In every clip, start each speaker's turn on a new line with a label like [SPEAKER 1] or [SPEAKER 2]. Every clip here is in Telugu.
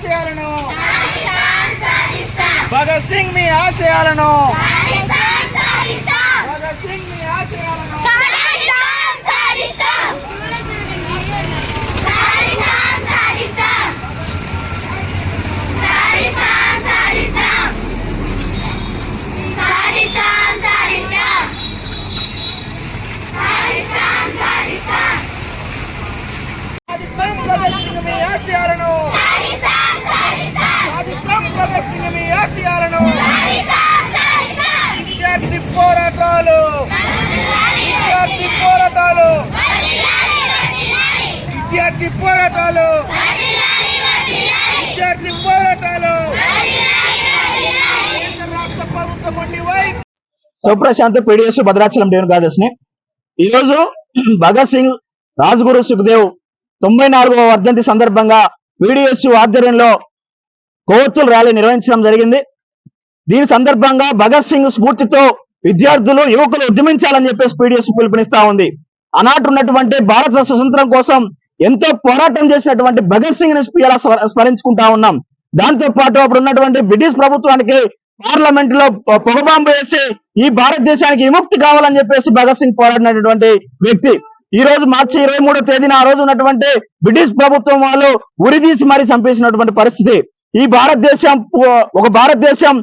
[SPEAKER 1] ఆశయాలను. భగత్ సింగ్ మీ ఆశయాలను. సాధిస్తాం ఆశయాలను విద్యార్థి పోరాటాలు. విద్యార్థి పోరాటాలు. విద్యార్థి పోరాటాలు. విద్యార్థి పోరాటాలు. రాష్ట్ర ప్రభుత్వం ఉండి
[SPEAKER 2] సుప్రశాంత్ పీడిఎస్ భద్రాచలం దేవుని గాదస్ని ఈ రోజు భగత్ సింగ్ రాజ్గురు సుఖదేవ్ తొంభై నాలుగవ వర్ధంతి సందర్భంగా పీడిఎస్ ఆధ్వర్యంలో కొవ్వొత్తుల ర్యాలీ నిర్వహించడం జరిగింది. దీని సందర్భంగా భగత్ సింగ్ స్ఫూర్తితో విద్యార్థులు యువకులు ఉద్యమించాలని చెప్పేసి పీడిఎస్ పిలుపునిస్తా ఉంది. ఆనాటి ఉన్నటువంటి భారత స్వతంత్రం కోసం ఎంతో పోరాటం చేసినటువంటి భగత్ సింగ్ని ఇలా స్మరించుకుంటా ఉన్నాం. దాంతో పాటు అప్పుడు ఉన్నటువంటి బ్రిటిష్ ప్రభుత్వానికి పార్లమెంట్లో పొగబాంబు వేసి ఈ భారతదేశానికి విముక్తి కావాలని చెప్పేసి భగత్ సింగ్ పోరాడినటువంటి వ్యక్తి. ఈ రోజు మార్చి ఇరవై మూడో తేదీన ఆ రోజు ఉన్నటువంటి బ్రిటిష్ ప్రభుత్వం వాళ్ళు ఉరిదీసి మరీ చంపేసినటువంటి పరిస్థితి. ఈ భారతదేశం ఒక భారతదేశం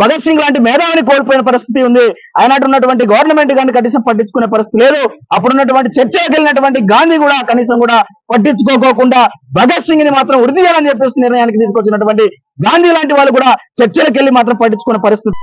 [SPEAKER 2] భగత్ సింగ్ లాంటి మేధావిని కోల్పోయిన పరిస్థితి ఉంది. ఆయనటు ఉన్నటువంటి గవర్నమెంట్ కానీ కనీసం పట్టించుకునే పరిస్థితి లేదు. అప్పుడు ఉన్నటువంటి చర్చలకు వెళ్ళినటువంటి గాంధీ కూడా కనీసం కూడా పట్టించుకోకోకుండా భగత్ సింగ్ని మాత్రం వృద్ధి చేయాలని చెప్పేసి నిర్ణయానికి తీసుకొచ్చినటువంటి గాంధీ లాంటి వాళ్ళు కూడా చర్చలకు వెళ్ళి మాత్రం పట్టించుకునే పరిస్థితి